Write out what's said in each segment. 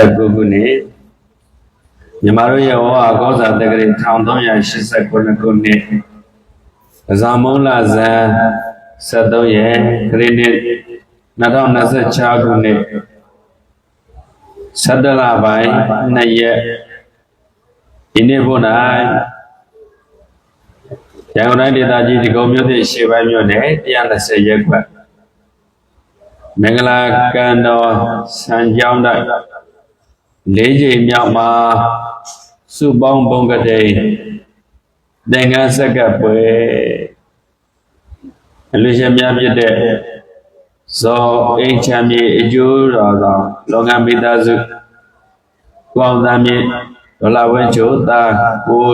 19ခုနှစ်မြန်မာတို့ရဲ့ဝါကောဇာတက္ကရာ1389ခုနှစ်ဇာမုံလဇန်73ရက်ခရစ်နှစ်2026ခုနှစ်17လပိုင်း2ရက်ဒီနေ့ဘုရားရန်ကုန်တိုင်းဒေသကြီးဒီကုံမြို့သစ်ရှေ့ပိုင်းမြို့နယ်120ရက်ကွက်မင်္ဂလာကန်တော်စံကြောင်းတိုက် လေးချိန်မြောက်မှာစုပေါင်းဘုံကတိန်သင်္ကန်းဆက်ကပ်ပွဲအလူရှင်များဖြစ်တဲ့ဇော်အိမ်ချမ်းမြေအကျိုးတော်သောလောကမိသားစုကိုအောင်သားမြေဒေါ်လာဝဲချိုတာကို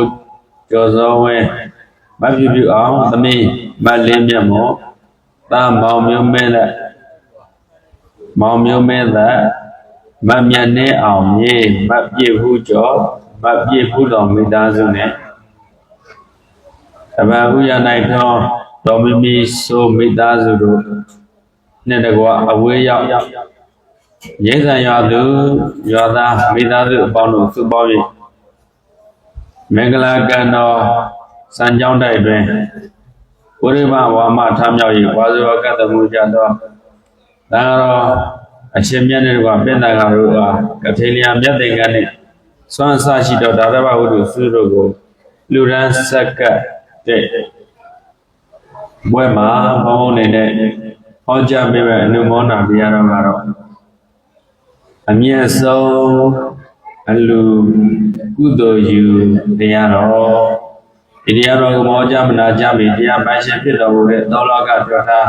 ကျော်စောဝဲမပြူပြူအောင်သမီးမလင်းမြတ်မောတာမောင်မျိုးမဲတဲ့မောင်မျိုးမဲသက် မမြတ်နေအောင်မြေမပြည့်ဘူးကျော်မပြည့်ဘူးတော်မိသားစုနဲ့တပန်ဥရနိုင်တော်တော်မီမီဆိုမိသားစုတို့နဲ့တကွာအဝေးရောက်ရင်းဆန်ရွာသူရွာသားမိသားစုအပေါင်းတို့စုပေါင်း၍မင်္ဂလာကံတော်စံကြောင်းတိုက်တွင်ဘုရိမဝါမထမ်းမြောက်၍ဝါဇဝကတ္တမှုကြသောဒါကတော့ အရှင်မြတ်နဲ့ကပြင်တာကတို့ကကထေလျာမြတ်သင်္ကန်းနဲ့စွမ်းဆရှိတော်ဒါရဘဝုဒ္ဓစုတို့ကိုလူရန်ဆက်ကတ်တဲ့ဘွဲမှာဘုံဘုံနေနဲ့ဟောကြားပေးမဲ့အနုမောနာတရားတော်ကတော့အမြတ်ဆုံးအလူကုသိုလ်ယူတရားတော်ဒီတရားတော်ကိုမောကြမနာကြပြီတရားပိုင်ရှင်ဖြစ်တော်မူတဲ့သောလောကပြောထား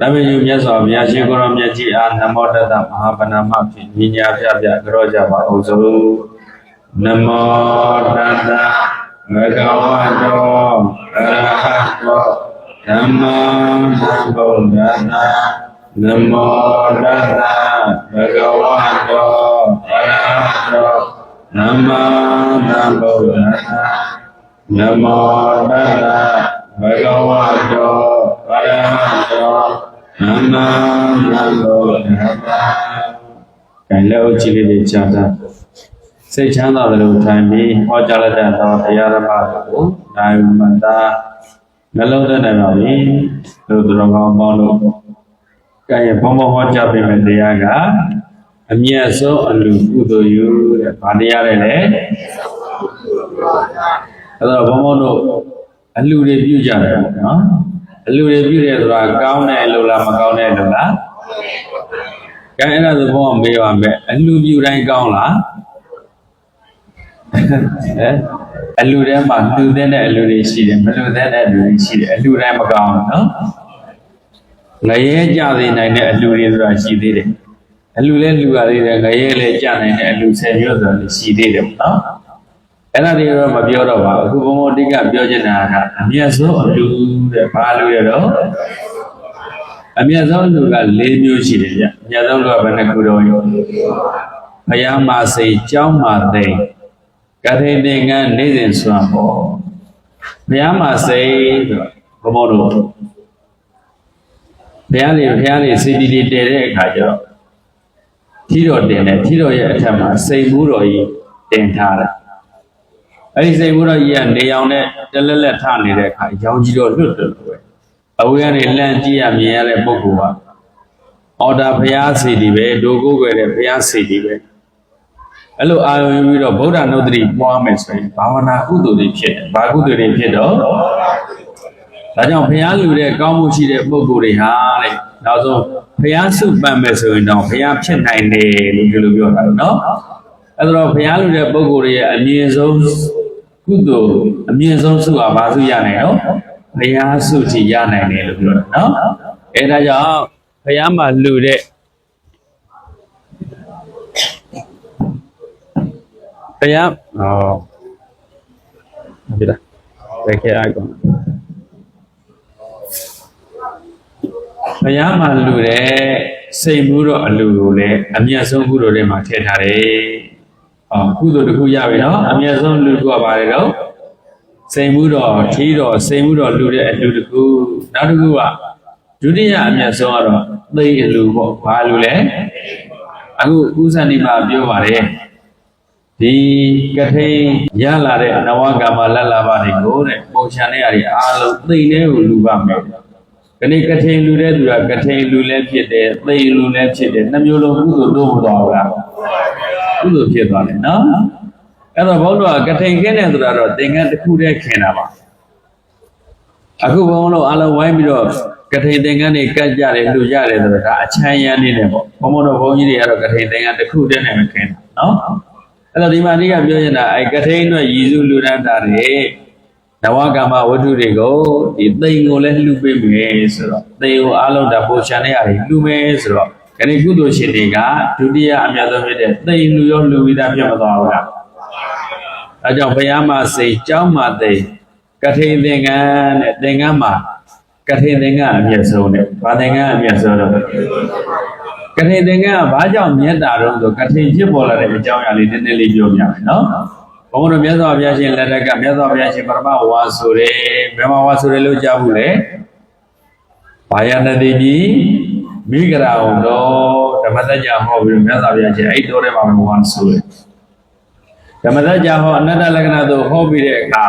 သမ္မာယူမြတ်စွာဘုရားရှင်ကိုရောမြတ်ကြီးအားနမောတတမဟာဗနာမဖြင့်ညီညာပြပြကြောကြပါအောင်စို့နမောတတမဂဝတောအရဟတောဓမ္မောသမ္ဗုဒ္ဓနာနမောတတမဂဝတောအရဟတောဓမ္မောသမ္ဗုဒ္ဓနာနမောတတဘဂဝတောအ ရဟတောနမယလောဓမ္မာကံလက်အုပ်ကြည့်လေးတွေကြားတာစိတ်ချမ်းသာတယ်လို့ထိုင်ပြီးဟောကြားလက်တဲ့သောတရားဓမ္မတွေကိုနိုင်မတာနှလုံးသွင်းနိုင်ပါပြီလို့သူတော်ကောင်းပေါင်းလို့ကံရဲ့ဘုံဘဟောကြားပေးမယ့်တရားကအမြတ်ဆုံးအလူကုသိုလ်ယူတဲ့ဗာတရားတွေလေအဲ့တော့ဘုံဘုံတို့အလူတွေပြုကြတယ်ပေါ့နော် အလူတွေပြုတယ်ဆိုတာကောင်းတဲ့အလူလားမကောင်းတဲ့အလူလားကဲအဲ့ဒါဆိုဘုံကမေးပါမယ်အလူပြုတိုင်းကောင်းလားဟဲ့အလူထဲမှာလူတဲ့အလူတွေရှိတယ်မလူတဲ့အလူတွေရှိတယ်အလူတိုင်းမကောင်းဘူးနော်ငရဲကြသေးနိုင်တဲ့အလူတွေဆိုတာရှိသေးတယ်အလူလဲလူရသေးတယ်ငရဲလဲကြနိုင်တဲ့အလူ10မျိုးဆိုတာလည်းရှိသေးတယ်ပေါ့နော် အဲ့ဒါတွေတော့မပြောတော့ပါဘူးအခုဘုံဘုံတိကပြောချင်တာကအမြတ်ဆုံးအလူတဲ့ဘာလူရတော့အမြတ်ဆုံးလူက၄မျိုးရှိတယ်ဗျအမြတ်ဆုံးလူကဘယ်နှခုတော့ရောဘုရားမစိတ်ကြောင်းမသိကထေသင်္ကန်းနေစဉ်စွမ်းပေါ့ဘုရားမစိတ်ဆိုဘုံဘုံတို့ဘုရားလေးဘုရားလေးစိတ်တီတီတည်တဲ့အခါကျတော့ထီတော်တင်တယ်ထီတော်ရဲ့အထက်မှာစိတ်ဘူးတော်ကြီးတင်ထားတယ် အဲ့ဒီစိတ်ဘူးတော်ကြီးကနေအောင်နဲ့တလက်လက်ထနေတဲ့အခါရောင်ကြီးတော့လွတ်တယ်လို့ပဲအဝေးကနေလန့်ကြည့်ရမြင်ရတဲ့ပုဂ္ဂိုလ်ကအော်ဒါဘုရားစီတီပဲဒိုကိုွယ်တဲ့ဘုရားစီတီပဲအဲ့လိုအာရုံယူပြီးတော့ဗုဒ္ဓနုဒ္ဓတိပွားမယ်ဆိုရင်ဘာဝနာကုသိုလ်တွေဖြစ်တယ်ဘာကုသိုလ်တွေဖြစ်တော့ဒါကြောင့်ဘုရားလူတဲ့ကောင်းမှုရှိတဲ့ပုဂ္ဂိုလ်တွေဟာတဲ့နောက်ဆုံးဘုရားစုပန်မယ်ဆိုရင်တော့ဘုရားဖြစ်နိုင်တယ်လို့ဒီလိုပြောတာနော်အဲ့တော့ဘုရားလူတဲ့ပုဂ္ဂိုလ်တွေရဲ့အမြင့်ဆုံး ကုသိုလ်အမြင့်ဆုံးစုဟာဘာစုရနိုင်တော့ဘုရားစုကြည်ရနိုင်တယ်လို့ပြောတာနော်အဲဒါကြောင့်ဘုရားမှာလူတဲ့ဘုရားဟောဟုတ်ပြီလားဘယ်ခဲအိုက်ကောဘုရားမှာလူတဲ့စိတ်မှုတော့အလူကိုလည်းအမြတ်ဆုံးကုသိုလ်တွေမှာထည့်ထားတယ်။အော် ကုသိုလ်တစ်ခုရပြီနော်အမြတ်ဆုံးလူတစ်ခုကပါတယ်တော့စိတ်မှုတော့ထီးတော့စိတ်မှုတော့လူတဲ့အလူတစ်ခုနောက်တစ်ခုကဒုတိယအမြတ်ဆုံးကတော့သိအလူပေါ့ဘာလူလဲအအခုဥဇဏီမှာပြောပါတယ်ဒီကထိန်ရလာတဲ့နဝကမ္မလက်လာပါတွေကိုတဲ့ပုံချန်တဲ့အရာအားလုံးသိနေကိုလူပါမယ်ခဏကထိန်လူတဲ့သူကကထိန်လူလည်းဖြစ်တယ်သိလူလည်းဖြစ်တယ်နှမျိုးလုံးကုသိုလ်တို့ဘုရားက ကုသိုလ်ဖြစ်သွားတယ်နော်အဲ့တော့ဘုန်းတော်ကကထိန်ခင်းတယ်ဆိုတာတော့သင်္ကန်းတစ်ခုတည်းခင်တာပါအခုဘုန်းတော်အားလုံးဝိုင်းပြီးတော့ကထိန်သင်္ကန်းတွေကတ်ကြတယ်လူကြတယ်ဆိုတော့ဒါအချမ်းရမ်းနေတယ်ပေါ့ဘုန်းတော်ဘုန်းကြီးတွေကတော့ကထိန်သင်္ကန်းတစ်ခုတည်းနဲ့မခင်တာနော်အဲ့တော့ဒီမှာအဓိကပြောချင်တာအဲကထိန်အတွက်ရည်စုလူရန်တာတွေနဝကမ္မဝတ္ထုတွေကိုဒီသိမ်ကိုလည်းလှူပေးမယ်ဆိုတော့သိမ်ကိုအားလုံးဒါပိုချန်တဲ့အားတွေလှူမယ်ဆိုတော့ ခဏကုသိုလ်ရှင်တွေကဒုတိယအမြတ်ဆုံးဖြစ်တဲ့သိမ်လူရောလှူပြီးသားဖြစ်မသွားဘူးလားအဲကြောင့်ဘုရားမစိတ်ကြောင်းမသိမ်ကထိန်သင်္ကန်းတဲ့သင်္ကန်းမှာကထိန်သင်္ကန်းအမြတ်ဆုံးတဲ့ဘာသင်္ကန်းအမြတ်ဆုံးတော့ကထိန်သင်္ကန်းကဘာကြောင့်မြတ်တာတော့ဆိုကထိန်ဖြစ်ပေါ်လာတဲ့အကြောင်းအရာလေးနည်းနည်းလေးပြောပြမယ်နော်ဘုန်းတော်မြတ်စွာဘုရားရှင်လက်ထက်ကမြတ်စွာဘုရားရှင်ပရမဝါဆိုတယ်ဘယ်မှာဝါဆိုတယ်လို့ကြားဘူးလေဘာယနတိကြီး မိဂရာဝတော်ဓမ္မတကြဟောပြီးမြတ်စွာဘုရားရှင်အဲ့တော်ထဲမှာဝါဆိုတယ်ဓမ္မတကြဟောအနတ္တလက္ခဏာတို့ဟောပြီးတဲ့အခါ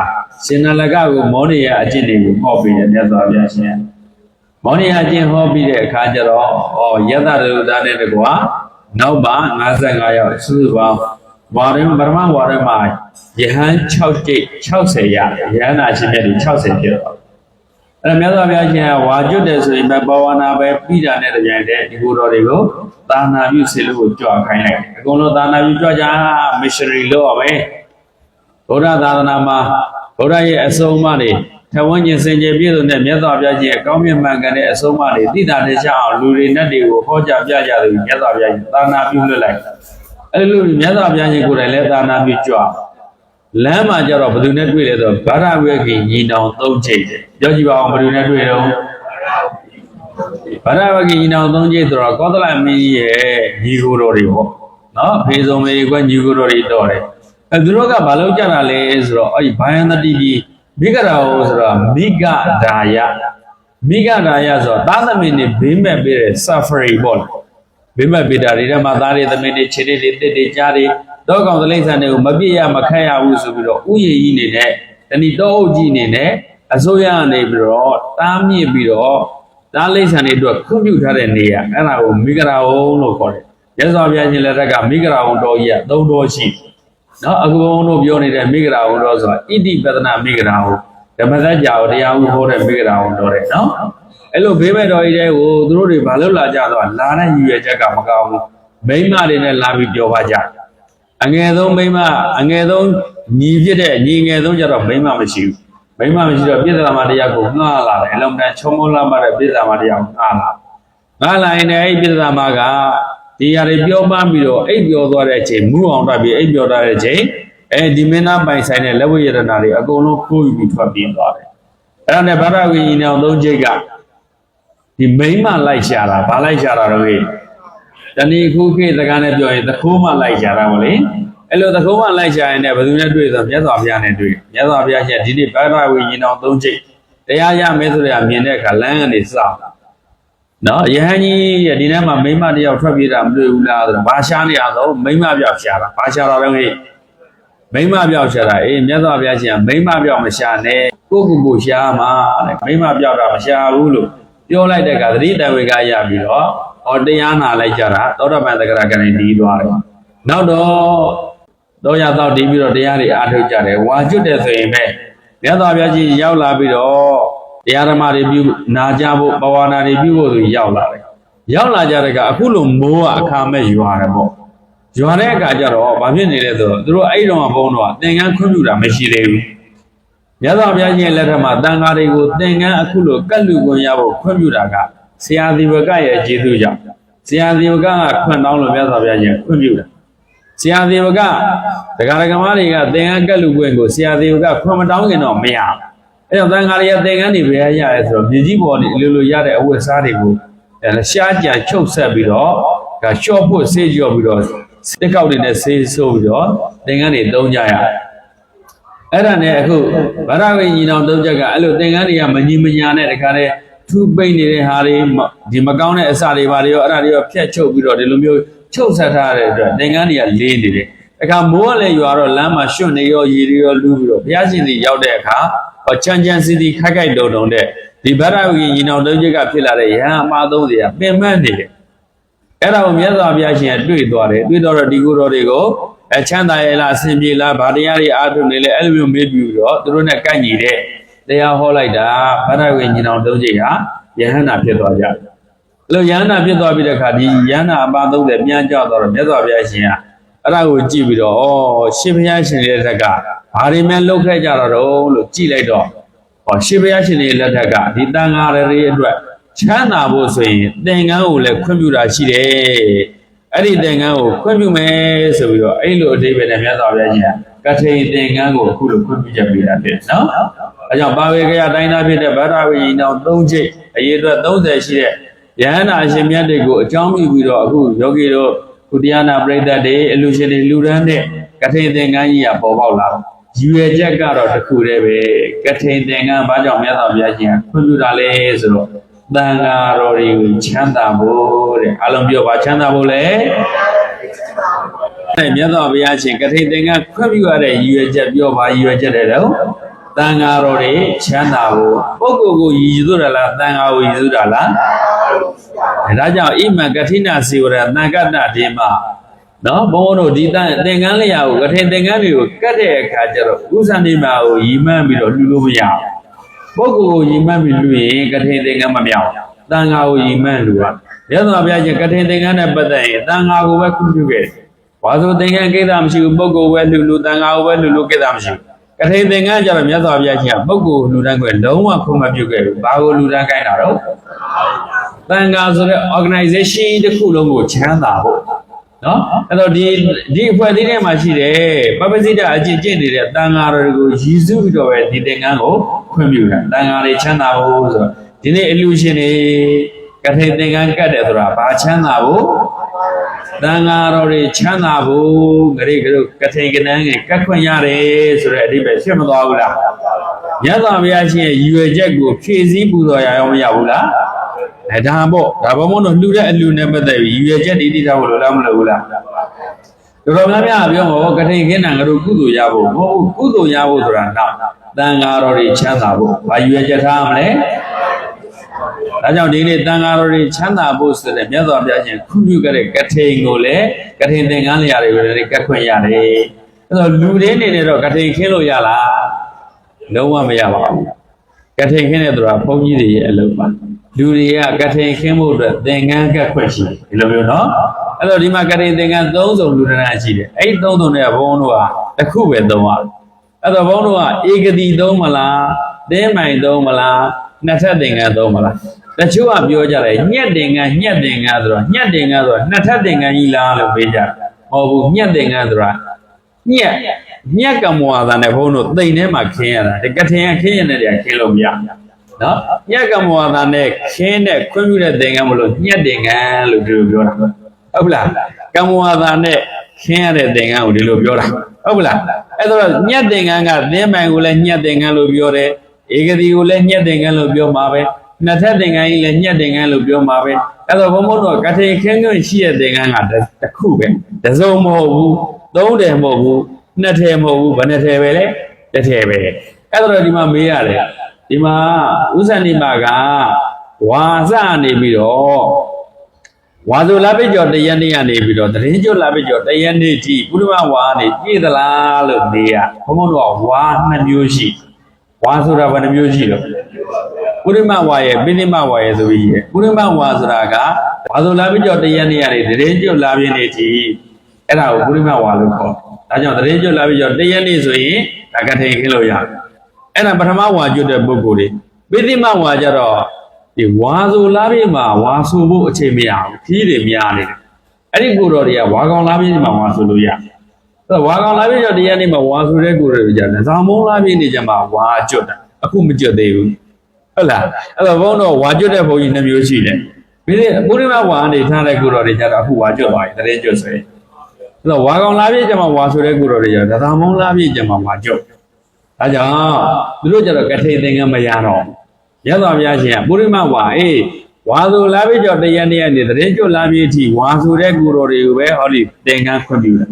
ရှင်နလကကိုမောရိယအကျင့်တွေကိုဟောပြီးတယ်မြတ်စွာဘုရားရှင်မောရိယအကျင့်ဟောပြီးတဲ့အခါကျတော့ဩယတရူဒနဲ့တကွာနောက်ပါ55ရောက်စုစုပေါင်းဝါရင်ပရမဝါရမယဟန်6ကျိတ်60ရတယ်ယဟန်နာရှင်မြတ်တွေ60ဖြစ်တော့ အဲ့ဒါမြတ်စွာဘုရားရှင်ကဝါကျွတ်တယ်ဆိုရင်ပဲဘာဝနာပဲပြီးတာနဲ့တပြိုင်တည်းဒီကိုယ်တော်တွေကိုသာနာပြုစေလို့ကိုကြွခိုင်းလိုက်တယ်အကုန်လုံးသာနာပြုကြွကြ missionary လုပ်ရမယ်ဗုဒ္ဓသာသနာမှာဗုဒ္ဓရဲ့အဆုံးအမတွေထဝန်းကျင်စင်ကြယ်ပြည့်စုံတဲ့မြတ်စွာဘုရားရှင်ရဲ့ကောင်းမြတ်မှန်ကန်တဲ့အဆုံးအမတွေသိတာတခြားအောင်လူတွေနဲ့တွေကိုဟောကြားပြကြတယ်မြတ်စွာဘုရားရှင်သာနာပြုလွတ်လိုက်အဲ့လိုမြတ်စွာဘုရားရှင်ကိုယ်တိုင်လည်းသာနာပြုကြွ လမ်းမှာကျတော့ဘယ်သူနဲ့တွေ့လဲဆိုတော့ဗာရဝေကိညီနောင်သုံးချိန်တယ်ပြောကြည့်ပါအောင်ဘယ်သူနဲ့တွေ့တော့ဗာရဝေကိညီနောင်သုံးချိန်ဆိုတော့ကောသလမင်းကြီးရဲ့ညီကိုတော်တွေပေါ့နော်ဖေစုံမေကွညီကိုတော်တွေတော်တယ်အဲသူတို့ကဘာလို့ကြတာလဲဆိုတော့အဲ့ဒီဘိုင်းသတိကြီးမိဂရာဟောဆိုတော့မိဂဒါယမိဂဒါယဆိုတော့သာသမီနေဘေးမဲ့ပေးတဲ့ suffering ပေါ့လေဘေးမဲ့ပေးတာတွေထဲမှာသားတွေသမီးတွေခြေတွေတစ်တွေကြားတွေ တော့ကောင်သလိษံတွေကိုမပြည့်ရမခတ်ရဘူးဆိုပြီးတော့ဥယျာဉ်ကြီးနေတဲ့တဏီတောအုပ်ကြီးနေနဲ့အစိုးရကနေပြီးတော့တားမြစ်ပြီးတော့တားလိษံတွေအတွက်ခွင့်ပြုထားတဲ့နေရာအဲ့ဒါကိုမိဂရာဝုံလို့ခေါ်တယ်ရသော်ဘုရားရှင်လက်ထက်ကမိဂရာဝုံတော်ကြီးကသုံးတော်ရှိနော်အခုဘုံတို့ပြောနေတဲ့မိဂရာဝုံတော်ဆိုတာဣတိပဒနာမိဂရာဝုံဓမ္မစကြာကိုတရားဥဟောတဲ့မိဂရာဝုံတော်တဲ့နော်အဲ့လိုဘေးမဲ့တော်ကြီးတဲ့ကိုသူတို့တွေဘာလို့လာကြတော့လာတဲ့ရည်ရွယ်ချက်ကမကောင်းဘူးမိမတွေနဲ့လာပြီးပြောပါကြတယ် အငယ်ဆုံးမိမအငယ်ဆုံးညီဖြစ်တဲ့ညီငယ်ဆုံးကျတော့မိမမရှိဘူးမိမမရှိတော့ပြစ္ဆာမတရားကိုငှားလာတယ်အလုံးတန်းချုံမလာမှတဲ့ပြစ္ဆာမတရားကိုငှားလာငှားလာရင်လည်းအဲ့ပြစ္ဆာမကဒီຢာတွေပြောမှပြီးတော့အိပ်ပျော်သွားတဲ့အချိန်မူအောင်တက်ပြီးအိပ်ပျော်သွားတဲ့အချိန်အဲဒီမင်းသားပိုင်ဆိုင်တဲ့လက်ဝဲရတနာတွေအကုန်လုံးခိုးယူပြီးထွက်ပြေးသွားတယ်အဲ့ဒါနဲ့ဗရဝိညာဉ်အောင်သုံးချိတ်ကဒီမိမလိုက်ရှာတာဘာလိုက်ရှာတာတော့ဟဲ့ တဏီခုခေတ်စကားနဲ့ပြောရင်သခိုးမှလိုက်ရှာတာမလေအဲ့လိုသခိုးမှလိုက်ရှာရင်လည်းဘယ်သူနဲ့တွေ့ဆိုမြတ်စွာဘုရားနဲ့တွေ့မြတ်စွာဘုရားရှင်ဒီနေ့ဗရဝိညာဉ်အောင်သုံးချိတ်တရားရမယ်ဆိုတဲ့အမြင်တဲ့အခါလမ်းကနေစနော်ယဟန်ကြီးရဲ့ဒီထဲမှာမိမတယောက်ထွက်ပြေးတာမတွေ့ဘူးလားဆိုတော့ဘာရှာနေရတော့မိမပြောက်ရှာတာဘာရှာတာတော့ဟဲ့မိမပြောက်ရှာတာအေးမြတ်စွာဘုရားရှင်ကမိမပြောက်မရှာနဲ့ကိုကိုကိုရှာမှာတဲ့မိမပြောက်တာမရှာဘူးလို့ ပြောလိုက်တဲ့အခါသတိတဝေကရပြီးတော့ဟောတရားနာလိုက်ကြတာသောတာပန်တဂရကဏီတီးသွားတယ်နောက်တော့တော့ရတော့တီးပြီးတော့တရားတွေအားထုတ်ကြတယ်ဝါကျွတ်တယ်ဆိုရင်ပဲမြတ်စွာဘုရားကြီးရောက်လာပြီးတော့တရားဓမ္မတွေပြုနာကြဖို့ပဝါနာတွေပြုဖို့ဆိုရောက်လာတယ်ရောက်လာကြတဲ့ကအခုလိုမိုးကအခါမဲ့ရွာတယ်ပေါ့ရွာတဲ့အခါကျတော့ဘာဖြစ်နေလဲဆိုတော့သူတို့အဲ့တုန်းကဘုန်းတော်ကသင်္ကန်းခွင့်ပြုတာမရှိသေးဘူး မြတ်စွာဘုရားရှင်လက်ထက်မှာတန်ဃာတွေကိုသင်္ကန်းအခုလိုကတ်လူခွင့်ရဖို့ခွင့်ပြုတာကဆရာဒီဝကရဲ့ကျေးဇူးကြောင့်ဆရာဒီဝကကခွင့်တောင်းလို့မြတ်စွာဘုရားရှင်ခွင့်ပြုတာဆရာဒီဝကဒကာဒကမတွေကသင်္ကန်းကတ်လူခွင့်ကိုဆရာဒီဝကခွင့်မတောင်းခင်တော့မရဘူးအဲ့တော့တန်ဃာတွေကသင်္ကန်းတွေဘယ်ရရလဲဆိုတော့မြေကြီးပေါ်နေအလိုလိုရတဲ့အဝတ်စားတွေကိုအဲရှားကြံချုပ်ဆက်ပြီးတော့ဒါရှော့ဖို့ဆေးကြော်ပြီးတော့စစ်ကောက်တွေနဲ့ဆေးဆိုးပြီးတော့သင်္ကန်းတွေသုံးကြရတယ် အဲ့ဒါနဲ့အခုဗရဝိညီနောင်သုံးချက်ကအဲ့လိုသင်္ကန်းတွေကမညီမညာနဲ့တခါတည်းထူပိတ်နေတဲ့ဟာတွေဒီမကောင်းတဲ့အစာတွေဘာတွေရောအဲ့ဒါတွေရောဖျက်ချုပ်ပြီးတော့ဒီလိုမျိုးချုပ်ဆက်ထားတဲ့အတွက်သင်္ကန်းတွေကလေးနေတယ်အခါမိုးကလည်းရွာတော့လမ်းမှာရွှွန့်နေရောရေတွေရောလူးပြီးတော့ဘုရားရှင်ကြီးရောက်တဲ့အခါဟောချမ်းချမ်းစီစီခိုက်ခိုက်တုံတုံတဲ့ဒီဗဒ္ဒဝိညီနောင်တုံးကြီးကဖြစ်လာတဲ့ယဟန်အမှားသုံးစီကပင်မနေတယ်အဲ့ဒါကိုမြတ်စွာဘုရားရှင်ကတွေ့သွားတယ်တွေ့တော့ဒီကိုယ်တော်တွေကို အချမ်းသာရဲ့လားအစဉ်ပြေလားဗာတရားတွေအားထုတ်နေလေအဲ့လိုမျိုးမေးပြီးတော့သူတို့နဲ့ကန့်ညီတဲ့တရားဟောလိုက်တာဗဒ္ဒဝိညီနောင်တုံးကြီးဟာယဟန္တာဖြစ်သွားကြတယ်အဲ့လိုယဟန္တာဖြစ်သွားပြီးတဲ့အခါဒီယဟန္တာအပါသုံးတဲ့ပြန်ကြောက်တော့မြတ်စွာဘုရားရှင်ကအဲ့ဒါကိုကြည့်ပြီးတော့ဩရှင်ဘုရားရှင်ရဲ့လက်ကဘာတွေမှလောက်ခဲ့ကြတော့လို့ကြည့်လိုက်တော့ဟောရှင်ဘုရားရှင်ရဲ့လက်ထက်ကဒီတန်ဃာရတွေအတွက်ချမ်းသာဖို့ဆိုရင်သင်္ကန်းကိုလည်းခွင့်ပြုတာရှိတယ် အဲ့ဒီသင်္ကန်းကိုခွင့်ပြုမယ်ဆိုပြီးတော့အဲ့လိုအဓိပ္ပာယ်နဲ့မြတ်စွာဘုရားရှင်ကကထိန်သင်္ကန်းကိုအခုလိုခွင့်ပြုချက်ပေးတာဖြစ်နော်အဲကြောင့်ပါဝေကရတိုင်းသားဖြစ်တဲ့ဗဒ္ဒဝိညာဉ်တော်၃ချိတ်အရေးအတွက်30ရှိတဲ့ယဟန္တာအရှင်မြတ်တွေကိုအကြောင်းပြုပြီးတော့အခုယောဂီတို့ကုတရားနာပရိသတ်တွေအလူရှင်တွေလူရန်တဲ့ကထိန်သင်္ကန်းကြီးကပေါ်ပေါက်လာရည်ရွယ်ချက်ကတော့တစ်ခုတည်းပဲကထိန်သင်္ကန်းဘာကြောင့်မြတ်စွာဘုရားရှင်ကခွင့်ပြုတာလဲဆိုတော့ တန်ဃာတော်တွေကိုချမ်းသာဖို့တဲ့အလုံးပြောပါချမ်းသာဖို့လေအဲမြတ်စွာဘုရားရှင်ကထိန်သင်္ကန်းခွင့်ပြုရတဲ့ရည်ရွယ်ချက်ပြောပါရည်ရွယ်ချက်တဲ့တော့တန်ဃာတော်တွေချမ်းသာဖို့ပုဂ္ဂိုလ်ကိုရည်ရွယ်တာလားတန်ဃာကိုရည်ရွယ်တာလားဒါကြောင့်ဣမကထိနာစီဝရတန်ကတ္တဒီမှာနော်ဘုန်းဘုန်းတို့ဒီတန်သင်္ကန်းလျာကိုကထိန်သင်္ကန်းတွေကိုကတ်တဲ့အခါကျတော့ဥစ္စာနေမှာကိုရီမှန်းပြီးတော့လှူလို့မရဘူး ပုဂ္ဂိုလ်ကိုရီမှန်းပြီးလှူရင်ကထိန်သင်္ကန်းမမြောက်တန်ဃာကိုရီမှန်းလှူရမြတ်စွာဘုရားရှင်ကထိန်သင်္ကန်းနဲ့ပတ်သက်ရင်တန်ဃာကိုပဲခွင့်ပြုခဲ့တယ်ဘာလို့သင်္ကန်းကိစ္စမရှိဘူးပုဂ္ဂိုလ်ပဲလှူလှူတန်ဃာကိုပဲလှူလို့ကိစ္စမရှိဘူးကထိန်သင်္ကန်းကျတော့မြတ်စွာဘုရားရှင်ကပုဂ္ဂိုလ်လှူဒန်းခွင့်လုံးဝခွင့်မပြုခဲ့ဘူးဘာကိုလှူဒန်းခိုင်းတာတော့တန်ဃာဆိုတဲ့ organization တစ်ခုလုံးကိုချမ်းသာဖို့ နော်အဲ့တော့ဒီဒီအဖွဲ့အစည်းထဲမှာရှိတယ်ပပစိတအကျင့်ကျင့်နေတဲ့တန်ဃာတော်တွေကိုရည်စုပြီးတော့ပဲဒီသင်္ကန်းကိုခွင့်ပြုတာတန်ဃာတွေချမ်းသာဖို့ဆိုတော့ဒီနေ့အလူရှင်တွေကထိန်သင်္ကန်းကတ်တယ်ဆိုတာဘာချမ်းသာဖို့တန်ဃာတော်တွေချမ်းသာဖို့ဂရိကရုကထိန်ကနန်းကကတ်ခွင့်ရတယ်ဆိုတဲ့အဓိပ္ပာယ်ဖြစ်မသွားဘူးလားမြတ်စွာဘုရားရှင်ရဲ့ရည်ရွယ်ချက်ကိုဖြည့်ဆည်းပူဇော်ရအောင်မရဘူးလား အဲဒါပေါ့ဒါဘမို့လို့လှူတဲ့အလှူနဲ့ပတ်သက်ပြီးရည်ရွယ်ချက်တည်တည်ထားဖို့လိုလားမလိုဘူးလားတော်တော်များများပြောမှာကထိန်ခင်းတာငါတို့ကုသိုလ်ရဖို့မဟုတ်ဘူးကုသိုလ်ရဖို့ဆိုတာနောက်တန်ဃာတော်တွေချမ်းသာဖို့ဘာရည်ရွယ်ချက်ထားမလဲဒါကြောင့်ဒီနေ့တန်ဃာတော်တွေချမ်းသာဖို့ဆိုတဲ့မြတ်စွာဘုရားရှင်ခွင့်ပြုခဲ့တဲ့ကထိန်ကိုလည်းကထိန်သင်္ကန်းလျာတွေကိုလည်းကတ်ခွင့်ရတယ်အဲတော့လူတွေနေနေတော့ကထိန်ခင်းလို့ရလားလုံးဝမရပါဘူးကထိန်ခင်းတဲ့သူကဘုန်းကြီးတွေရဲ့အလုပ်ပါ လူတွေကကထိန်ခင်းဖို့အတွက်သင်္ကန်းကတ်ခွင့်ရှိတယ်ဒီလိုမျိုးနော်အဲ့တော့ဒီမှာကထိန်သင်္ကန်း၃စုံလူဒနာရှိတယ်အဲ့ဒီ၃စုံတွေကဘုန်းတို့ကတစ်ခုပဲသုံးရတယ်အဲ့တော့ဘုန်းတို့ကဧကတိသုံးမလားသင်းမိုင်သုံးမလားနှစ်ထပ်သင်္ကန်းသုံးမလားတချို့ကပြောကြတယ်ညက်သင်္ကန်းညက်သင်္ကန်းဆိုတော့ညက်သင်္ကန်းဆိုတော့နှစ်ထပ်သင်္ကန်းကြီးလားလို့ပြောကြတယ်မဟုတ်ဘူးညက်သင်္ကန်းဆိုတာညက်ညက်ကမွာသာနဲ့ဘုန်းတို့တိမ်ထဲမှာခင်းရတာဒီကထင်ကခင်းရတဲ့နေရာခင်းလို့မရ နော်ညက်ကမွာသာနဲ့ခင်းတဲ့ခွင့်ပြုတဲ့သင်္ကန်းမလို့ညက်သင်္ကန်းလို့ဒီလိုပြောတာဟုတ်လားကမွာသာနဲ့ခင်းရတဲ့သင်္ကန်းကိုဒီလိုပြောတာဟုတ်လားအဲ့တော့ညက်သင်္ကန်းကသင်းပိုင်ကိုလည်းညက်သင်္ကန်းလို့ပြောတယ်ဧကတိကိုလည်းညက်သင်္ကန်းလို့ပြောမှာပဲနှစ်ထပ်သင်္ကန်းကြီးလည်းညက်သင်္ကန်းလို့ပြောမှာပဲအဲ့တော့ဘုံဘုံတို့ကထေခင်းခွင့်ရှိတဲ့သင်္ကန်းကတစ်ခုပဲတစ်စုံမဟုတ်ဘူးသုံးတယ်မဟုတ်ဘူးနှစ်ထည်မဟုတ်ဘူးဘယ်နှစ်ထည်ပဲလဲတစ်ထည်ပဲအဲ့တော့ဒီမှာမေးရတယ် ဒီမှာဥဇဏိမကဝါစနေပြီးတော့ဝါဆိုလာပိကျော်တရက်နေ့ကနေပြီးတော့တရင်ကျော်လာပိကျော်တရက်နေ့ကြည့်ပုရိမဝါနေပြည့်သလားလို့မေးရဘုံဘုံတို့ကဝါနှစ်မျိုးရှိဝါဆိုတာဘယ်နှမျိုးရှိတော့ပုရိမဝါရဲ့ပိဋိမဝါရဲ့ဆိုပြီးရဲ့ပုရိမဝါဆိုတာကဝါဆိုလာပိကျော်တရက်နေ့ကနေတရင်ကျော်လာပြင်းနေကြည့်အဲ့ဒါကိုပုရိမဝါလို့ခေါ်ဒါကြောင့်တရင်ကျော်လာပိကျော်တရက်နေ့ဆိုရင်ဒါကထိန်ခင်းလို့ရတယ် အဲ့ဒါပထမဝါကျွတ်တဲ့ပုဂ္ဂိုလ်တွေပိဋိမဝါကြတော့ဒီဝါဆိုလာပြင်းမှာဝါဆိုဖို့အချိန်မရဘူးခီးတွေများနေတယ်အဲ့ဒီကိုယ်တော်တွေကဝါကောင်လာပြင်းမှာဝါဆိုလို့ရတယ်အဲ့ဝါကောင်လာပြင်းကျော်တရားနေ့မှာဝါဆိုတဲ့ကိုယ်တော်တွေကြတယ်ဇာမုံလာပြင်းနေကြမှာဝါကျွတ်တာအခုမကျွတ်သေးဘူးဟုတ်လားအဲ့တော့ဘုန်းတော်ဝါကျွတ်တဲ့ဘုန်းကြီးနှမျိုးရှိတယ်ဒီနေ့ပုရိမဝါနေထားတဲ့ကိုယ်တော်တွေကြတော့အခုဝါကျွတ်သွားပြီတရင်ကျွတ်ဆိုရင်အဲ့တော့ဝါကောင်လာပြည့်ကြမှာဝါဆိုတဲ့ကိုယ်တော်တွေကြတော့ဒါမုံလာပြည့်ကြမှာဝါကျွတ် ဒါကြောင့်သူတို့ကြတော့ကထိန်သင်္ကန်းမရတော့ရသော်ဘုရားရှင်ကပုရိမဝါအေးဝါဆိုလာပြီကြောင့်တရနေ့ကနေသတင်းကျွတ်လာပြီအထိဝါဆိုတဲ့ကိုတော်တွေကိုပဲဟောဒီသင်္ကန်းခွင့်ပြုတယ်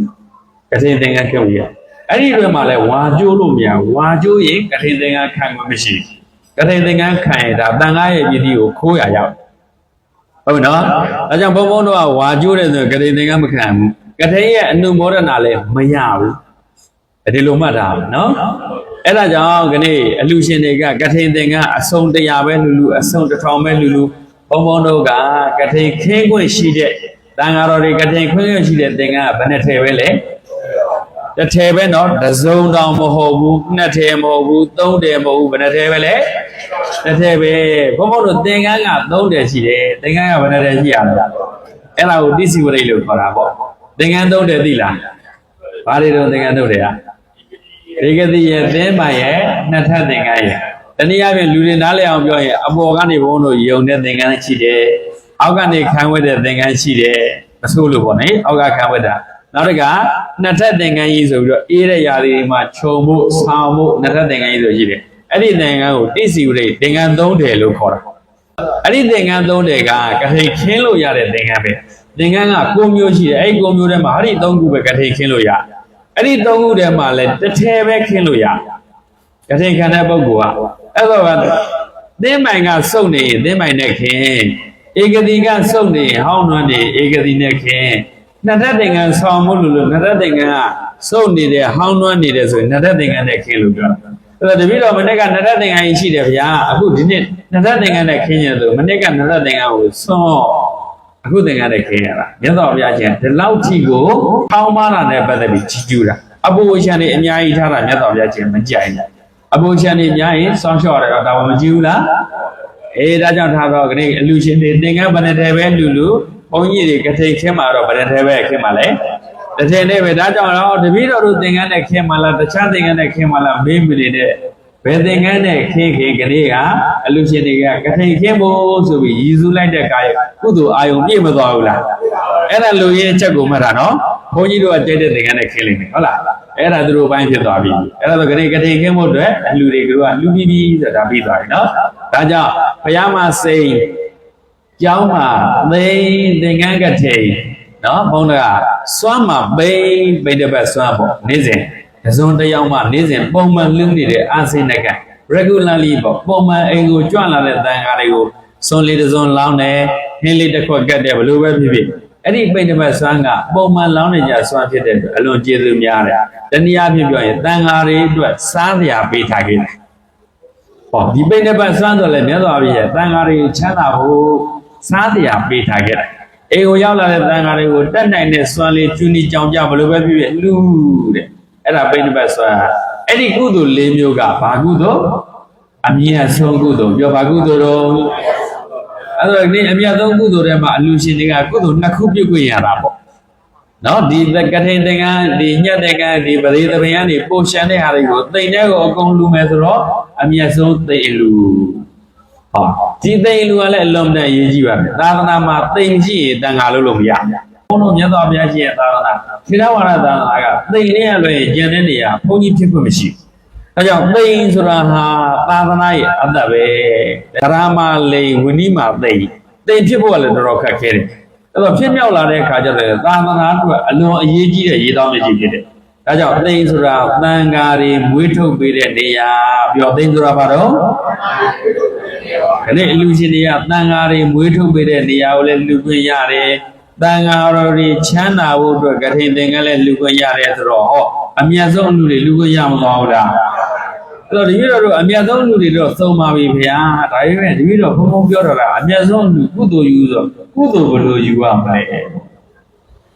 ကထိန်သင်္ကန်းခွင့်ပြုရအဲ့ဒီအတွင်းမှာလဲဝါကျိုးလို့မရဝါကျိုးရင်ကထိန်သင်္ကန်းခံမှာမရှိကထိန်သင်္ကန်းခံရတာတန်ကားရဲ့ပြည်တီကိုခိုးရရောက်ဟုတ်နော်ဒါကြောင့်ဘုံဘုံတို့ကဝါကျိုးတယ်ဆိုရင်ကထိန်သင်္ကန်းမခံဘူးကထိန်ရဲ့အနုမောဒနာလဲမရဘူးဒီလိုမှတ်တာနော် အဲ့ဒါကြောင့်ခနေ့အလူရှင်တွေကကထိန်သင်္ကန်းအစုံတရာပဲလူလူအစုံတစ်ထောင်ပဲလူလူဘုံဘုံတို့ကကထိန်ခင်းခွင့်ရှိတဲ့တန်ဃာတော်တွေကထိန်ခွင့်ခွင့်ရှိတဲ့သင်္ကန်းကဘယ်နဲ့ထည့်ပဲလဲတစ်ထည်ပဲเนาะတစ်စုံတောင်မဟုတ်ဘူးနှစ်ထည်မဟုတ်ဘူးသုံးထည်မဟုတ်ဘူးဘယ်နဲ့ထည်ပဲလဲတစ်ထည်ပဲဘုံဘုံတို့သင်္ကန်းကသုံးထည်ရှိတယ်သင်္ကန်းကဘယ်နဲ့ထည်ရှိရလဲအဲ့ဒါကိုတိစီဝရိတ်လို့ခေါ်တာပေါ့သင်္ကန်းသုံးထည်သိလားဘာတွေတော့သင်္ကန်းသုံးထည်อ่ะ ဒီကတိရဲ့သင်းပိုင်ရဲ့နှစ်ထပ်သင်္ကန်းရဲ့တနည်းအားဖြင့်လူတွေနားလည်အောင်ပြောရင်အပေါ်ကနေဘုန်းတို့ယုံတဲ့သင်္ကန်းရှိတယ်အောက်ကနေခံဝဲတဲ့သင်္ကန်းရှိတယ်မဆိုးလို့ပေါ့နော်အောက်ကခံဝဲတာနောက်တစ်ခါနှစ်ထပ်သင်္ကန်းကြီးဆိုပြီးတော့အေးတဲ့ຢာတွေမှာခြုံဖို့ဆောင်းဖို့နှစ်ထပ်သင်္ကန်းကြီးဆိုရှိတယ်အဲ့ဒီသင်္ကန်းကိုတိစီဝရိတ်သင်္ကန်းသုံးတယ်လို့ခေါ်တာအဲ့ဒီသင်္ကန်းသုံးတယ်ကကထိန်ခင်းလို့ရတဲ့သင်္ကန်းပဲသင်္ကန်းကကိုမျိုးရှိတယ်အဲ့ဒီကိုမျိုးထဲမှာအဲ့ဒီသုံးခုပဲကထိန်ခင်းလို့ရ အဲ့ဒီသုံးခုထဲမှာလဲတစ်ထဲပဲခင်းလို့ရကထိန်ခံတဲ့ပုဂ္ဂိုလ်ကအဲ့တော့ကသင်းမိုင်ကစုပ်နေရင်သင်းမိုင်နဲ့ခင်းဧကတိကစုပ်နေရင်ဟောင်းနွမ်းနေဧကတိနဲ့ခင်းနှစ်ထပ်သင်္ကန်းဆောင်းမှုလို့လို့နှစ်ထပ်သင်္ကန်းကစုပ်နေတဲ့ဟောင်းနွမ်းနေတဲ့ဆိုရင်နှစ်ထပ်သင်္ကန်းနဲ့ခင်းလို့ပြောတာအဲ့တော့တပည့်တော်မနေ့ကနှစ်ထပ်သင်္ကန်းကြီးရှိတယ်ဗျာအခုဒီနေ့နှစ်ထပ်သင်္ကန်းနဲ့ခင်းရဆိုမနေ့ကနှစ်ထပ်သင်္ကန်းကိုစွန့် အခုသင်္ကန်းနဲ့ခင်းရတာမြတ်စွာဘုရားရှင်ဒီလောက်ကြည့်ကိုထောင်းမာတာနဲ့ပတ်သက်ပြီးကြီးကျူးတာအပူချန်နေအများကြီးထားတာမြတ်စွာဘုရားရှင်မကြိုက်ဘူးအပူချန်နေအများကြီးစောင်းလျှော့တယ်တော့ဒါမှမကြည့်ဘူးလားအေးဒါကြောင့်ထားတော့ခဏအလူရှင်တွေသင်္ကန်းဘယ်နဲ့တည်းပဲလူလူဘုန်းကြီးတွေကထိန်ခင်းမှာတော့ဘယ်နဲ့တည်းပဲခင်းမှာလဲတစ်ထည်နဲ့ပဲဒါကြောင့်တော့တပည့်တော်တို့သင်္ကန်းနဲ့ခင်းမှာလားတခြားသင်္ကန်းနဲ့ခင်းမှာလားမေးမနေတဲ့ ဘယ်သင်္ကန်းနဲ့ခင်းခင်းကလေးကအလူရှင်တွေကကထိန်ခင်းဖို့ဆိုပြီးရည်စူးလိုက်တဲ့ကာယကုသိုလ်အာယုံပြည့်မသွားဘူးလားအဲ့ဒါလူရဲ့အချက်ကိုမှတ်တာနော်ဘုန်းကြီးတို့ကကြိုက်တဲ့သင်္ကန်းနဲ့ခင်းလိမ့်မယ်ဟုတ်လားအဲ့ဒါသူတို့ဘိုင်းဖြစ်သွားပြီအဲ့ဒါဆိုကလေးကထိန်ခင်းဖို့အတွက်လူတွေကလူပြီးပြီဆိုတာပြီးသွားပြီနော်ဒါကြောင့်ဘုရားမစိန်ကျောင်းမှာသိန်းသင်္ကန်းကထိန်နော်ဘုန်းတော်ကစွမ်းမှာပိန်ပိန်တစ်ပတ်စွမ်းပေါ့နေ့စဉ် တစုံတစ်ယောက်မှနေ့စဉ်ပုံမှန်လူနေတဲ့အာစိနက regularly ပေါ့ပုံမှန်အိမ်ကိုကြွလာတဲ့တန်ခါတွေကိုစွန်လေးတစ်စုံလောင်းတယ်ဟင်းလေးတစ်ခွက်ကတ်တယ်ဘလို့ပဲဖြစ်ဖြစ်အဲ့ဒီပိန်တစ်ပတ်စွမ်းကပုံမှန်လောင်းနေကြစွမ်းဖြစ်တဲ့အတွက်အလွန်ကျေးဇူးများတယ်တနည်းအားဖြင့်ပြောရင်တန်ခါတွေအတွက်စားစရာပေးထားခဲ့တယ်ဟောဒီပိန်တစ်ပတ်စွမ်းဆိုလည်းမြတ်စွာဘုရားတန်ခါတွေချမ်းသာဖို့စားစရာပေးထားခဲ့တယ်အိမ်ကိုရောက်လာတဲ့တန်ခါတွေကိုတက်နိုင်တဲ့စွမ်းလေးကျူနီကြောင်ကြဘလို့ပဲဖြစ်ဖြစ်လူတဲ့ အဲ့ဒါပိန်တစ်ပတ်စွမ်းအဲ့ဒီကုသိုလ်၄မျိုးကဘာကုသိုလ်အမြတ်ဆုံးကုသိုလ်ပြောဘာကုသိုလ်တော့အဲ့တော့ဒီအမြတ်ဆုံးကုသိုလ်ထဲမှာအလူရှင်တွေကကုသိုလ်နှစ်ခုပြုတ်ခွင့်ရတာပေါ့နော်ဒီကထိန်သင်္ကန်းဒီညက်တဲ့ကန်းဒီပရိသပင်ကနေပိုရှန်တဲ့ဟာတွေကိုတိမ်တဲ့ကိုအကုန်လူမယ်ဆိုတော့အမြတ်ဆုံးသိမ်လူဟောဒီသိမ်လူကလည်းအလုံးနဲ့အရေးကြီးပါပဲသာသနာမှာသိမ်ရှိရင်တန်ခါလို့လို့မရဘု န်းတော်မြတ်စွာဘုရားရှင်ရဲ့သာသနာခေတ္တဝါဒသာသနာကသိမ်နဲ့ရလွယ်ကျန်တဲ့နေရာဘုန်းကြီးဖြစ်ခွင့်မရှိဘူးအဲကြောင့်သိမ်ဆိုတာဟာသာသနာရဲ့အသက်ပဲဒရမလိန်ဝိနိမာသိမ်သိမ်ဖြစ်ဖို့ကလည်းတော်တော်ခက်ခဲတယ်အဲ့တော့ဖြစ်မြောက်လာတဲ့အခါကျတော့သာသနာအတွက်အလွန်အရေးကြီးတဲ့ရေးတောင်းမြစ်ကြီးဖြစ်တယ်။ဒါကြောင့်သိန်းဆိုတာတန်ဃာတွေမွေးထုတ်ပေးတဲ့နေရာပြောသိန်းဆိုတာဘာတော့ခဏအလူရှင်တွေကတန်ဃာတွေမွေးထုတ်ပေးတဲ့နေရာကိုလည်းလူခွင့်ရတယ်။ တန်ဃာတော်တွေချမ်းသာဖို့အတွက်ကထိန်သင်္ကန်းလည်းလူခွင့်ရတယ်ဆိုတော့ဟောအမြတ်ဆုံးလူတွေလူခွင့်ရမသွားဘူးလား။အဲ့တော့ဒီလိုတော့အမြတ်ဆုံးလူတွေတော့သုံးပါပြီဗျာဒါပေမဲ့ဒီလိုဘုံဘုံပြောတော့တာအမြတ်ဆုံးလူကုသိုလ်ယူဆိုကုသိုလ်ဘယ်လိုယူရမလဲ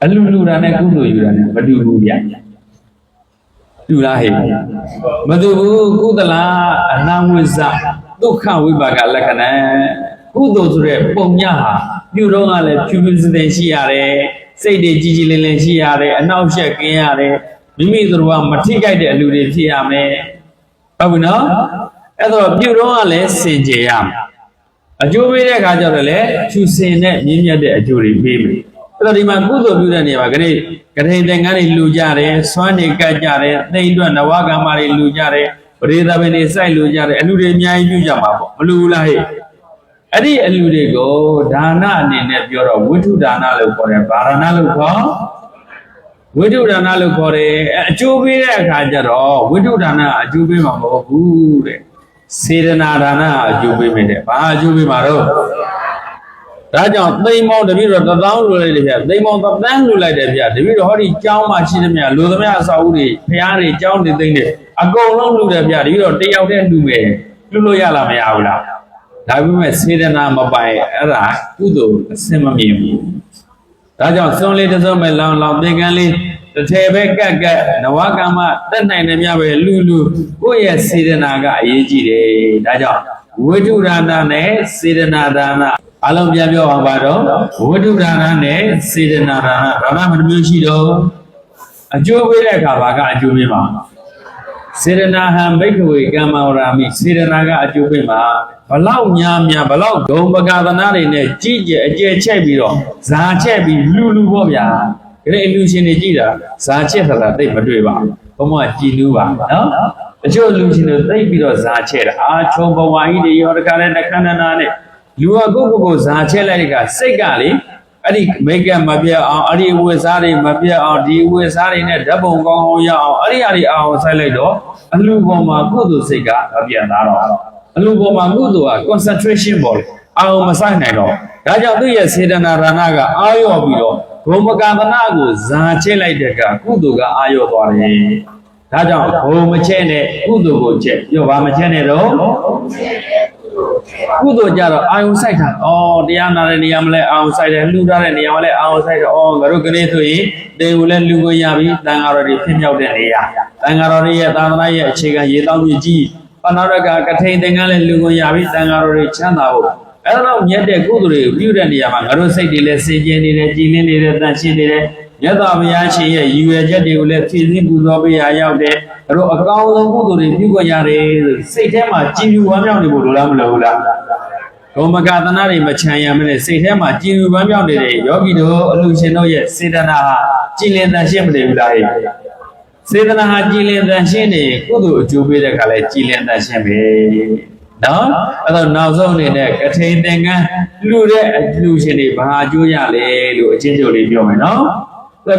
အလူလူတာနဲ့ကုသိုလ်ယူတာနဲ့မတူဘူးဗျာတူလားဟဲ့မတူဘူးကုသလာအနဝိဇ္ဇဒုက္ခဝိပါကလက္ခဏာ ကုသိုလ်ဆိုတဲ့ပုံညဟာပြုတော့ကလည်းဖြူဖြူစင်စင်ရှိရတယ်စိတ်တွေကြည်ကြည်လင်လင်ရှိရတယ်အနှောက်အယှက်ကင်းရတယ်မိမိတို့ကမထိကြိုက်တဲ့အလူတွေဖြစ်ရမယ်ဟုတ်ပြီနော်အဲ့တော့ပြုတော့ကလည်းစင်ကြယ်ရမယ်အကျိုးပေးတဲ့အခါကျတော့လည်းဖြူစင်တဲ့မြင့်မြတ်တဲ့အကျိုးတွေပေးမယ်အဲ့တော့ဒီမှာကုသိုလ်ပြုတဲ့နေရာမှာခဏကထိန်သင်္ကန်းတွေလူကြတယ်စွမ်းနေကတ်ကြတယ်သိမ့်အတွက်နဝကမ္မတွေလူကြတယ်ပရိသဗ္ဗေတွေစိုက်လူကြတယ်အလူတွေအများကြီးပြုကြမှာပေါ့မလူဘူးလားဟဲ့ အဲ့ဒီအလူတွေကိုဒါနအနေနဲ့ပြောတော့ဝိထုဒါနလို့ခေါ်တယ်ဗာရဏလို့ခေါ်ဝိထုဒါနလို့ခေါ်တယ်အဲ့အကျိုးပေးတဲ့အခါကျတော့ဝိထုဒါနအကျိုးပေးမှာမဟုတ်ဘူးတဲ့စေတနာဒါနအကျိုးပေးမယ်တဲ့ဘာအကျိုးပေးမှာတော့ဒါကြောင့်သိမ်မောင်းတပည့်တော်တသောင်းလူလိုက်တယ်ဗျသိမ်မောင်းတသန်းလူလိုက်တယ်ဗျတပည့်တော်ဟောဒီကျောင်းမှာရှိသမျှလူသမျှအစာအုပ်တွေဖျားတွေကျောင်းတွေသိမ့်တယ်အကုန်လုံးလူတယ်ဗျတပည့်တော်တယောက်တည်းလူမယ်လူလို့ရလားမရဘူးလား ဒါပေမဲ့စေတနာမပိုင်အဲ့ဒါကုသိုလ်အစင်မမြင်ဘူးဒါကြောင့်စွန်လေးတစ်စုံပဲလောင်လောင်သင်္ကန်းလေးတစ်ထည်ပဲကက်ကက်နဝကမ္မတက်နိုင်တယ်မြပဲလူလူကိုယ့်ရဲ့စေတနာကအရေးကြီးတယ်ဒါကြောင့်ဝိတုဒါနနဲ့စေတနာဒါနအလုံးပြန်ပြောအောင်ပါတော့ဝိတုဒါနနဲ့စေတနာဒါနဒါနမနှမျိုးရှိတော့အကျိုးပေးတဲ့အခါဘာကအကျိုးပေးမှာ စေရနာဟံဘိက္ခဝေကမ္မဝရာမိစေရနာကအကျိုးပေးမှာဘလောက်များများဘလောက်ဂုံပကာသနာတွေနဲ့ကြီးကျယ်အကျယ်ချက်ပြီးတော့ဇာချက်ပြီးလူလူပေါ့ဗျာဒီအလူရှင်တွေကြည်တာဇာချက်သလားသိပ်မတွေ့ပါဘူးဘုံမကြည်လူပါနော်တချို့လူရှင်တွေသိပ်ပြီးတော့ဇာချက်တာအာချုံဘဝကြီးတွေရောတခါနဲ့တခဏနာနဲ့လူကကိုယ့်ကိုယ်ကိုဇာချက်လိုက်တဲ့ကစိတ်ကလေ အဲ့ဒီမိတ်ကမပြတ်အောင်အဲ့ဒီဝိစားတွေမပြတ်အောင်ဒီဝိစားတွေနဲ့ဓာတ်ပုံကောင်းကောင်းရအောင်အဲ့ဒီအရာတွေအောင်ဆိုင်လိုက်တော့အလူပေါ်မှာကုသိုလ်စိတ်ကမပြတ်သားတော့အလူပေါ်မှာကုသိုလ်က concentration ပေါ်လေအောင်မဆိုင်နိုင်တော့ဒါကြောင့်သူ့ရဲ့စေတနာရဏကအာရော့ပြီးတော့ဘုံမကသနာကိုဇာချဲလိုက်တဲ့ကကုသိုလ်ကအာရော့သွားတယ်ဒါကြောင့်ဘုံမချဲနဲ့ကုသိုလ်ကိုချက်ပြောပါမချဲနဲ့တော့ ကုသိုလ်ကြတော့အာယုံဆိုင်တာဩတရားနာတဲ့နေရာမှာလဲအာယုံဆိုင်တယ်လှူထားတဲ့နေရာမှာလဲအာယုံဆိုင်တယ်ဩငါတို့ကလေးဆိုရင်တေကိုလဲလှူကိုရပြီတန်ဃာတော်တွေဖြစ်မြောက်တဲ့နေရာတန်ဃာတော်တွေရဲ့သာသနာရဲ့အခြေခံရေတောင်းကြီးကြီးပဏာရကကထိန်သင်္ကန်းလဲလှူကိုရပြီတန်ဃာတော်တွေချမ်းသာဖို့အဲ့တော့မြတ်တဲ့ကုသိုလ်တွေကိုပြုတဲ့နေရာမှာငါတို့စိတ်တွေလဲစင်ကြင်နေတယ်ကြည်လင်းနေတယ်တန်ရှင်းနေတယ် မြတ်စွာဘုရားရှင်ရဲ့ရည်ရွယ်ချက်တွေကိုလည်းဖြည့်ဆည်းပူဇော်ပေးရရောက်တယ်။အဲ့တော့အကောင်းဆုံးကုသိုလ်တွေပြုခွင့်ရတယ်ဆိုစိတ်ထဲမှာကြည်ညိုဝမ်းမြောက်နေဖို့လိုလားမလိုဘူးလား။ဒုမကသနာတွေမချမ်းရမနဲ့စိတ်ထဲမှာကြည်ညိုဝမ်းမြောက်နေတဲ့ယောဂီတို့အလူရှင်တို့ရဲ့စေတနာဟာကြည်လင်တန်ရှင်းမနေဘူးလား။စေတနာဟာကြည်လင်တန်ရှင်းနေကုသိုလ်အကျိုးပေးတဲ့ခါလဲကြည်လင်တန်ရှင်းပဲ။နော်အဲ့တော့နောက်ဆုံးအနေနဲ့ကထိန်သင်္ကန်းလူတဲ့အလူရှင်တွေဘာအကျိုးရလဲလို့အချင်းချင်းလေးပြောမယ်နော်။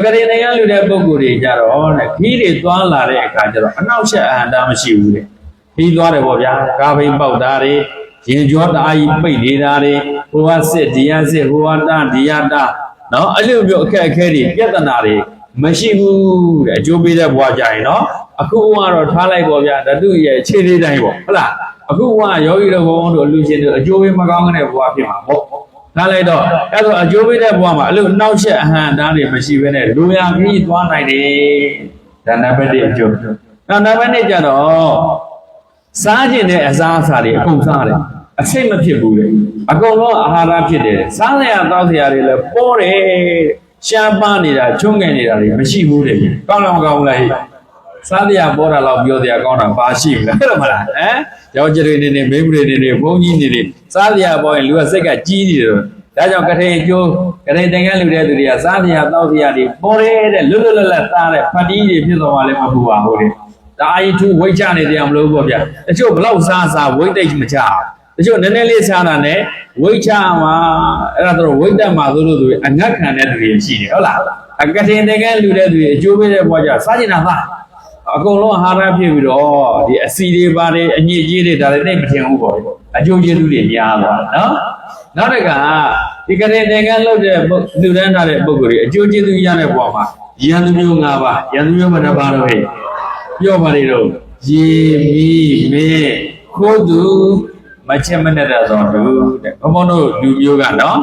ကရင်နိုင်ငံလူတဲ့ပုံကိုယ်တွေကြတော့တဲ့ခီးတွေသွားလာတဲ့အခါကျတော့အနောက်ရှက်အဟန္တာမရှိဘူးတဲ့ခီးသွားတယ်ပေါ့ဗျာကာဘိန်ပေါက်တာတွေရင်ကြောတအားကြီးပိတ်နေတာတွေဟိုကစစ်ဒီကစစ်ဟိုကတဒီကတနော်အဲ့လိုမျိုးအခက်အခဲတွေပြဿနာတွေမရှိဘူးတဲ့အကျိုးပေးတဲ့ဘဝကြရင်နော်အခုကတော့ထားလိုက်ပေါ့ဗျာဓတုရဲ့အခြေလေးတိုင်းပေါ့ဟုတ်လားအခုကယောဂီတော်ဘုံတို့လူရှင်တို့အကျိုးပေးမကောင်းတဲ့ဘဝဖြစ်မှာပေါ့ ထားလိုက်တော့အဲ့တော့အကျိုးပေးတဲ့ဘဝမှာအဲ့လိုနောက်ချက်အဟံတန်းတွေမရှိဘဲနဲ့လူရပြီးသွားနိုင်တယ်ဒါနံပါတ်1အကျိုးနောက်နံပါတ်2ကျတော့စားကျင်တဲ့အစားအစာတွေအကုန်စားတယ်အစိတ်မဖြစ်ဘူးလေအကုန်လုံးအာဟာရဖြစ်တယ်စားစရာတောက်စရာတွေလည်းပေါ်တယ်ရှားပါနေတာချုံငယ်နေတာတွေမရှိဘူးတဲ့ကောင်းလောက်ကောင်းလိုက်စားတရားပေါ်တာတော့ပြောတရားကောင်းတာပါရှိဘူးလားဟုတ်တယ်မလားဟမ်ယောက်ျားတွေနေနေမိန်းမတွေနေနေဘုန်းကြီးနေနေ စားတရားပေါ်ရင်လူကစိတ်ကကြီးနေတယ်ဒါကြောင့်ကထိန်ကျိုးကထိန်တင်ကန်းလူတဲ့သူတွေကစားတရားတောက်တရားတွေပေါ်တယ်တဲ့လွတ်လွတ်လပ်လပ်သားတဲ့ဖတ်တီးတွေဖြစ်သွားမှလည်းမပူပါဘူးတဲ့ဒါအာရီထူဝိတ်ချနေတရားမလို့ပေါ့ဗျတချို့ဘလောက်စားစားဝိတ်တိတ်မချတချို့နည်းနည်းလေးစားတာနဲ့ဝိတ်ချမှာအဲ့ဒါတော့ဝိတ်တက်မှာသို့လို့သူအငတ်ခံတဲ့သူတွေရှိတယ်ဟုတ်လားအကထိန်တင်ကန်းလူတဲ့သူတွေအကျိုးပေးတဲ့ဘွားကြစားကျင်တာသားအကုန်လုံးအာဟာရဖြစ်ပြီးတော့ဒီအစီတွေပါတယ်အညစ်အကြေးတွေဒါလည်းသိမထင်ဘူးပေါ့ အကျိုးကျေးဇူးတွေများသွားနော်နောက်တစ်ခါဒီကနေ့သင်္ကန်းလုပ်တဲ့လူတန်းထားတဲ့ပုဂ္ဂိုလ်တွေအကျိုးကျေးဇူးရတဲ့ဘဝမှာယန္တမျိုး၅ပါးယန္တမျိုးဘယ်နှပါတော့ဟဲ့ပြောပါလေတော့ရေမီမေခိုးသူမချက်မနဲ့တဲ့သောသူတဲ့ဘုံဘုံတို့လူမျိုးကနော်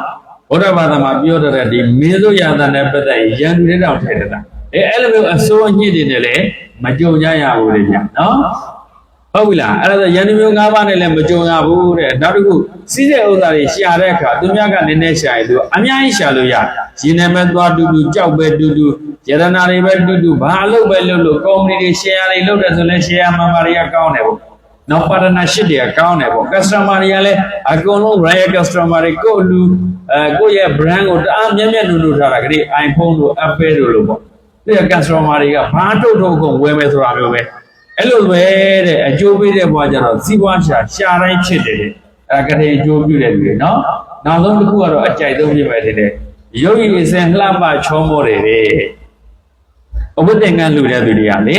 ဘုရားဘာသာမှာပြောတဲ့ဒီမင်းတို့ယန္တနဲ့ပတ်သက်ယန္တုတဲ့တောင်ထည့်တာအဲအဲ့လိုမျိုးအစိုးအညစ်တွေနဲ့လည်းမကြုံကြရဘူးလေဗျနော် ဟုတ်ပြီလားအဲ့ဒါဆိုယန္တမျိုး၅ပါးနဲ့လည်းမကြုံရဘူးတဲ့နောက်တစ်ခုစီးတဲ့ဥစ္စာတွေရှာတဲ့အခါသူများကနည်းနည်းရှာရင်သူအများကြီးရှာလို့ရရင်နဲ့မဲ့သွားတူတူကြောက်ပဲတူတူယရနာတွေပဲတူတူဘာအလုပ်ပဲလုပ်လို့ကုမ္ပဏီတွေ share တွေလုပ်တယ်ဆိုလည်း share မှန်ပါတွေကကောင်းတယ်ပေါ့နောက် partnership တွေကကောင်းတယ်ပေါ့ customer တွေကလည်းအကုန်လုံး royal customer တွေကိုလူအဲကိုယ့်ရဲ့ brand ကိုတအားမြတ်မြတ်နုနုထားတာကလေး iPhone တို့ Apple တို့လို့ပေါ့ဒီ customer တွေကဘာထုတ်ထုတ်ကုန်ဝယ်မယ်ဆိုတာမျိုးပဲ အဲ့လိုပဲတဲ့အကျိုးပေးတဲ့ဘွားကျတော့စီးပွားရှာရှာတိုင်းဖြစ်တယ်တဲ့အဲဒါကတိအကျိုးပြုတဲ့လူတွေနော်နောက်ဆုံးတစ်ခုကတော့အကြိုက်ဆုံးဖြစ်ပဲတဲ့တဲ့ယောဂီအစဉ်လှပချောမောတယ်တဲ့အဝိတ္တငန်းလူတဲ့သူတွေကလေ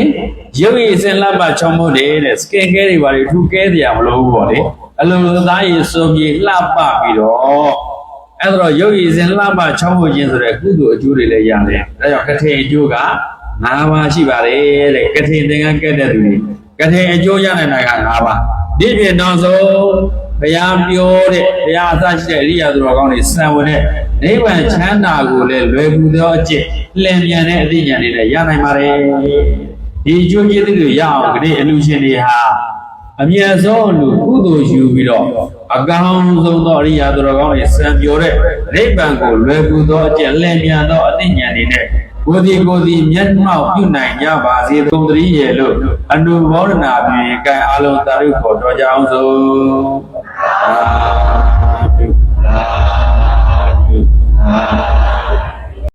ယောဂီအစဉ်လှပချောမောတယ်တဲ့စကင်ကဲတွေပါလေထူကဲတရားမလို့ဘူးပေါ့လေအလိုလိုသားရည်စုံပြီးလှပပြီးတော့အဲ့ဒါတော့ယောဂီအစဉ်လှပချောမောခြင်းဆိုတဲ့ကုသိုလ်အကျိုးတွေလည်းရတယ်ဒါကြောင့်ကတိအကျိုးက ၅ပါးရှိပါတယ်တဲ့ကတိသင်္ကန်းကဲတဲ့သူတွေကတိအကျိုးရနိုင်တာက၅ပါးဒီပြင်နောက်ဆုံးဘုရားပြောတဲ့ဘုရားအစရှိတဲ့အရိယာသူတော်ကောင်းတွေစံဝင်တဲ့နိဗ္ဗာန်ချမ်းသာကိုလည်းလွယ်ကူသောအကျင့်လင်မြန်တဲ့အသိဉာဏ်တွေနဲ့ရနိုင်ပါတယ်ဒီအကျိုးကျေးဇူးတွေရအောင်ကတိအလူရှင်တွေဟာအမြတ်ဆုံးလူကုသိုလ်ယူပြီးတော့အကောင်းဆုံးသောအရိယာသူတော်ကောင်းတွေစံပြောတဲ့နိဗ္ဗာန်ကိုလွယ်ကူသောအကျင့်လင်မြန်သောအသိဉာဏ်တွေနဲ့ ကိုယ်ဒီကိုယ်ဒီမျက်မှောက်ပြုနိုင်ကြပါစေသုံးတည်းရဲ့လို့အနုဘောဒနာပြုရင်ကံအလုံးသာရုခေါ်တော်ကြအောင်စို့